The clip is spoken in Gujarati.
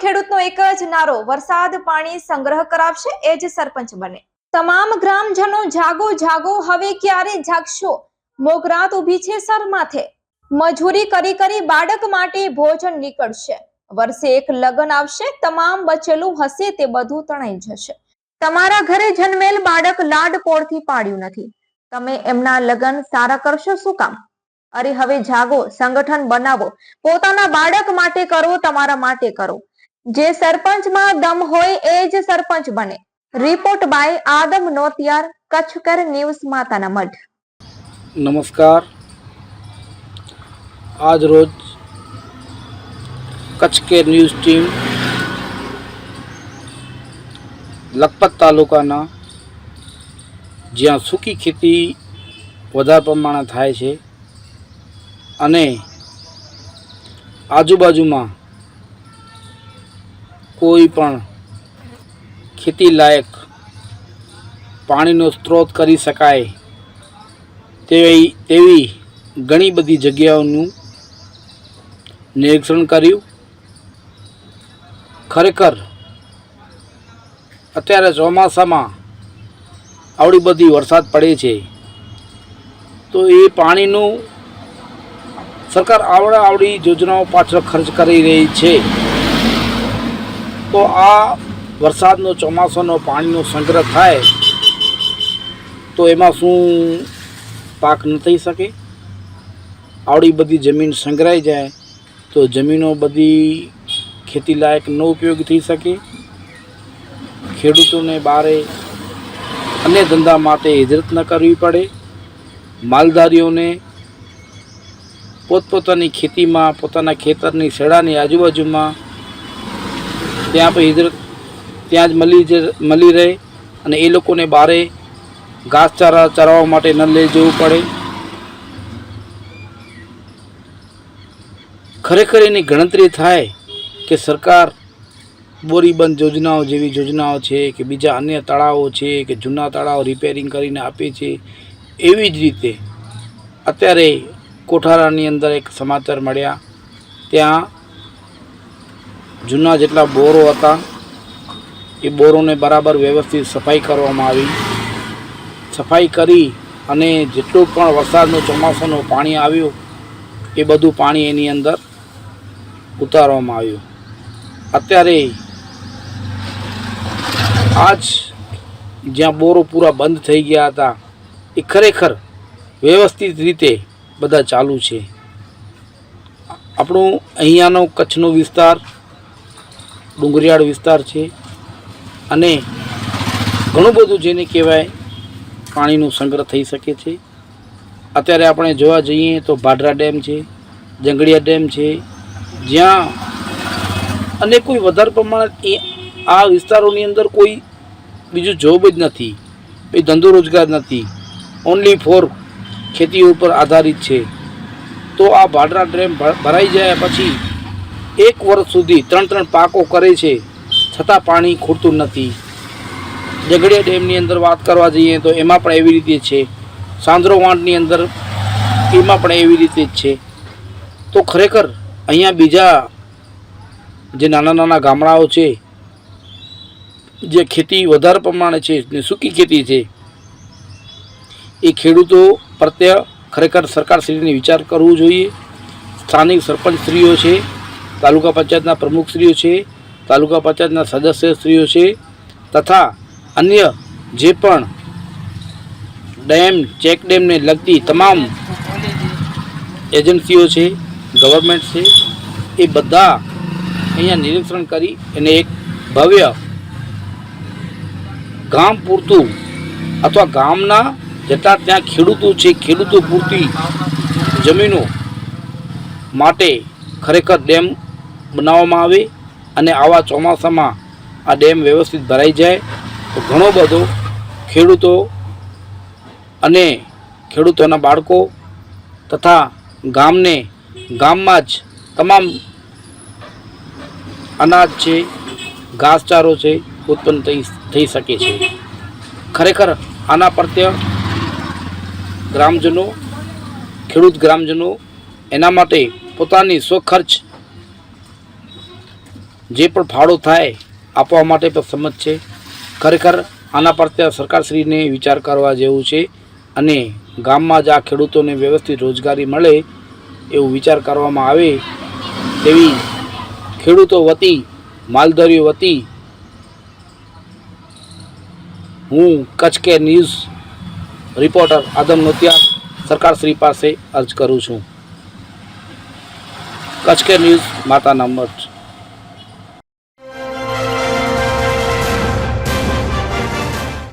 ખેડૂતનો એક જ નારો, વરસાદ પાણી સંગ્રહ કરાવશે, એ જ સરપંચ બને. તમામ ગ્રામજનો જાગો જાગો, હવે ક્યારે જાગશો? મોગરાત ઊભી છે સર માથે. મજૂરી કરી કરી બાળક માટે ભોજન નીકળશે. વર્ષે એક લગન આવશે, તમામ બચેલું હશે, તે બધું તણાઈ જશે. તમારા ઘરે જન્મેલ બાળક લાડ લાડકોડથી પાડ્યું નથી. તમે એમના લગન સારા કરશો, શું કામ? અરે હવે જાગો, સંગઠન બનાવો. પોતાના બાળક માટે કરો, તમારા માટે કરો. જે સરપંચમાં દમ હોય એ જ સરપંચ બને. Report by Adam Notiyar, કચ્છકર news, માતાના મઢ. નમસ્કાર. આજ રોજ Kutch care news team Lakhpat તાલુકાના જ્યાં સૂકી ખેતી વધારે પ્રમાણે થાય છે અને આજુબાજુમાં કોઈ પણ ખેતી લાયક પાણીનો સ્ત્રોત કરી શકાય તેવી તેવી ઘણી બધી જગ્યાઓનું નિરીક્ષણ કર્યું. ખરેખર અત્યારે ચોમાસામાં આવડી બધી વરસાદ પડે છે. તો એ પાણીનું સરકાર આવડા આવડી યોજનાઓ પાછળ ખર્ચ કરી રહી છે. તો આ વરસાદનો, ચોમાસાનો પાણીનો સંગ્રહ થાય, તો એમાં શું પાક ન થઈ શકે? આવડી બધી જમીન સંગ્રહાઈ જાય, તો જમીનો બધી ખેતી લાયક ન ઉપયોગ થઈ શકે? ખેડૂતોને બારે અન્ય ધંધા માટે હિજરત ન કરવી પડે. માલધારીઓને પોતપોતાની ખેતીમાં, પોતાના ખેતરની, શેડાની આજુબાજુમાં ત્યાં પણ હિજરત ત્યાં જ મળી જ મળી રહે અને એ લોકોને બારે ઘાસચારા ચરાવવા માટે ન લઈ જવું પડે. ખરેખર એની ગણતરી થાય કે સરકાર બોરીબંધ યોજનાઓ જેવી યોજનાઓ છે કે બીજા અન્ય તળાવો છે કે જૂના તળાવો રિપેરિંગ કરીને આપે છે, એવી જ રીતે અત્યારે કોઠારાની અંદર એક સમાચાર મળ્યા. ત્યાં જૂના જેટલા બોરો હતા, એ બોરોને બરાબર વ્યવસ્થિત સફાઈ કરવામાં આવી. સફાઈ કરી અને જેટલું પણ વરસાદનું ચોમાસાનું પાણી આવ્યું, એ બધું પાણી એની અંદર ઉતારવામાં આવ્યું. અત્યારે આજ જ્યાં બોરો પૂરા બંધ થઈ ગયા હતા, એ ખરેખર વ્યવસ્થિત રીતે બધા ચાલુ છે. આપણું અહીંયાનો કચ્છનો વિસ્તાર ડુંગરિયાળ વિસ્તાર છે અને ઘણું બધું જેને કહેવાય પાણીનો સંગ્રહ થઈ શકે છે. અત્યારે આપણે જોવા જઈએ તો ભાડરા ડેમ છે, જંગડિયા ડેમ છે, જ્યાં અને કોઈ વધારે પ્રમાણે એ આ વિસ્તારોની અંદર કોઈ બીજું જોબ જ નથી, કોઈ ધંધો રોજગાર નથી ઓનલી ફોર ખેતી ઉપર આધારિત છે. તો આ ભાડરા ડેમ ભરાઈ જાય પછી એક વર્ષ સુધી ત્રણ ત્રણ પાકો કરે છે, છતાં પાણી ખૂટતું નથી. જગડિયા ડેમની અંદર વાત કરવા જઈએ તો એમાં પણ એવી રીતે છે. સાંદ્રો વાંટની અંદર એમાં પણ એવી રીતે જ છે. તો ખરેખર અહીંયા બીજા જે નાના નાના ગામડાઓ છે, જે ખેતી વધારે પ્રમાણે છે ને સૂકી ખેતી છે, એ ખેડૂતો પ્રત્યે ખરેખર સરકારશ્રીને વિચાર કરવો જોઈએ. સ્થાનિક સરપંચશ્રીઓ છે તાલુકા પંચાયતના પ્રમુખશ્રીઓ છે, તાલુકા પંચાયતના સદસ્યશ્રીઓ છે, તથા અન્ય જે પણ ડેમ, ચેક ડેમને લગતી તમામ એજન્સીઓ છે, ગવર્મેન્ટ છે, એ બધા અહીંયા નિરીક્ષણ કરી અને એક ભવ્ય ગામ પૂરતું અથવા ગામના જતાં ત્યાં ખેડૂતો છે, ખેડૂતો પૂરતી જમીનો માટે ખરેખર ડેમ બનાવવામાં આવે અને આવા ચોમાસામાં આ ડેમ વ્યવસ્થિત ભરાઈ જાય, તો ઘણો બધો ખેડૂતો અને ખેડૂતોના બાળકો તથા ગામને, ગામમાં જ તમામ અનાજ છે, ઘાસચારો છે, ઉત્પન્ન થઈ થઈ શકે છે. ખરેખર આના પ્રત્યે ગ્રામજનો, ખેડૂત ગ્રામજનો એના માટે પોતાની સ્વખર્ચ જે પણ ફાળો થાય, આપવા માટે પણ સંમત છે. ખરેખર આના પર ત્યાં સરકારશ્રીને વિચાર કરવા જેવું છે અને ગામમાં જ આ ખેડૂતોને વ્યવસ્થિત રોજગારી મળે એવું વિચાર કરવામાં આવે તેવી ખેડૂતો વતી, માલધારીઓ વતી હું કચ્છ કે ન્યૂઝ રિપોર્ટર આદમ નોતિયા સરકારશ્રી પાસે અર્જ કરું છું. કચ્છ કે ન્યૂઝ માતાના મઠ.